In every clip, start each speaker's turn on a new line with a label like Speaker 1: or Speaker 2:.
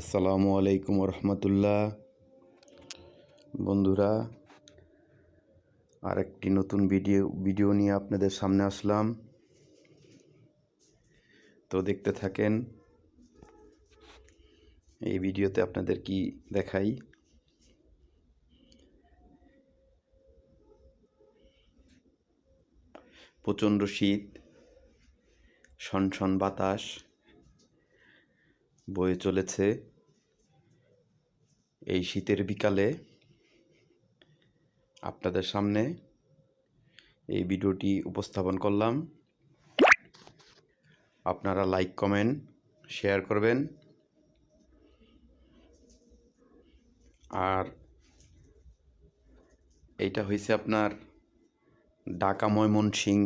Speaker 1: আসসালামু আলাইকুম রহমতুল্লাহ বন্ধুরা, আরেকটি নতুন ভিডিও ভিডিও নিয়ে আপনাদের সামনে আসলাম। তো দেখতে থাকেন, এই ভিডিওতে আপনাদের কি দেখাই? প্রচণ্ড শীত সনসন বাতাস বয়ে চলেছে এই শীতের বিকালে। আপনাদের সামনে এই ভিডিওটি উপস্থাপন করলাম। আপনারা লাইক কমেন্ট শেয়ার করবেন। আর এইটা হয়েছে আপনার ঢাকা ময়মনসিং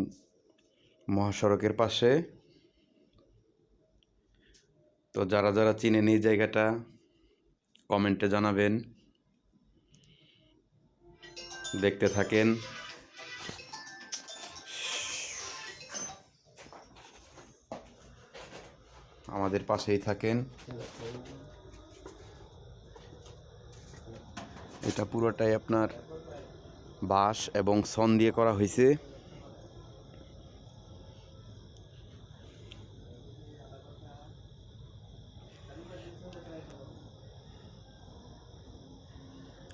Speaker 1: মহাসড়কের পাশে। তো যারা যারা চিনেন এই জায়গাটা, কমেন্টে জানাবেন। দেখতে থাকেন। আমাদের পাশেই থাকেন। এটা পুরোটাই আপনার বাঁশ এবং সন দিয়ে করা হয়েছে।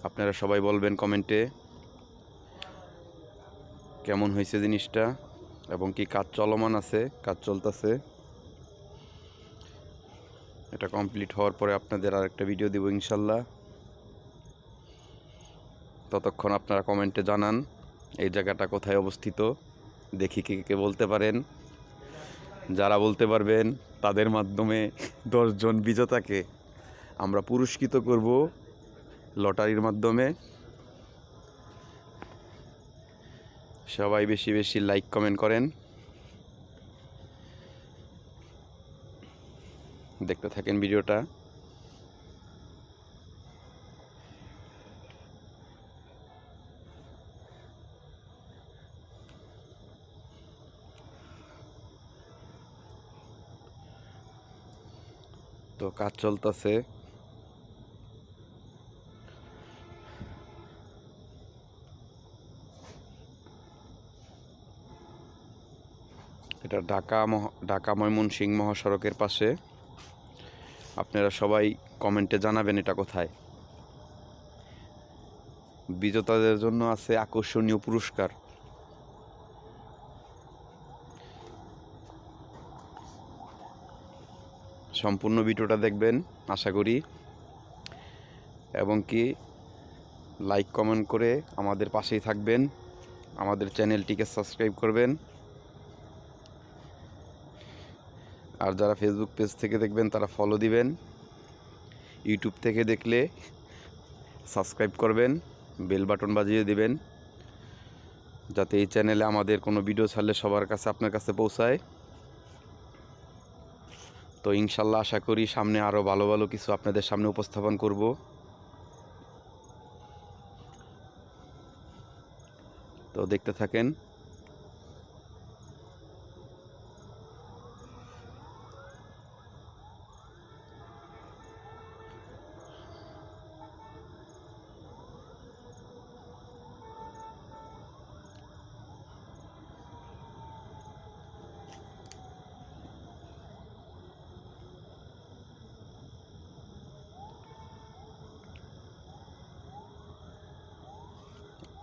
Speaker 1: আপনারা সবাই বলবেন কমেন্টে কেমন হয়েছে জিনিসটা এবং কি কাজ চলমান আছে, কাজ চলতেছে। এটা কমপ্লিট হওয়ার পরে আপনাদের আর একটা ভিডিও দেবো ইনশাল্লাহ। ততক্ষণ আপনারা কমেন্টে জানান, এই জায়গাটা কোথায় অবস্থিত, দেখি কে কে বলতে পারেন। যারা বলতে পারবেন, তাদের মাধ্যমে দশজন বিজেতাকে আমরা পুরস্কৃত করব। লটারির মাধ্যমে। সবাই বেশি বেশি লাইক কমেন্ট করেন। দেখতে থাকেন ভিডিওটা। তো কাজ চলতেছে। এটা ঢাকা মহ, ঢাকা ময়মনসিং মহাসড়কের পাশে। আপনারা সবাই কমেন্টে জানাবেন এটা কোথায়। বিজেতাদের জন্য আছে আকর্ষণীয় পুরস্কার। সম্পূর্ণ ভিডিওটা দেখবেন, আশা করি। এবং কি, লাইক, কমেন্ট করে আমাদের পাশেই থাকবেন। আমাদের চ্যানেলটিকে সাবস্ক্রাইব করবেন। আর যারা ফেসবুক পেজ থেকে দেখবেন, তারা ফলো দিবেন। ইউটিউব থেকে দেখলে সাবস্ক্রাইব করবেন বেল বাটন বাজিয়ে দিবেন, যাতে এই চ্যানেলে আমাদের কোনো ভিডিও ছাড়লে সবার কাছে আপনার কাছে পৌঁছায়। তো ইনশাল্লাহ আশা করি সামনে আরও ভালো ভালো কিছু আপনাদের সামনে উপস্থাপন করব। তো দেখতে থাকেন।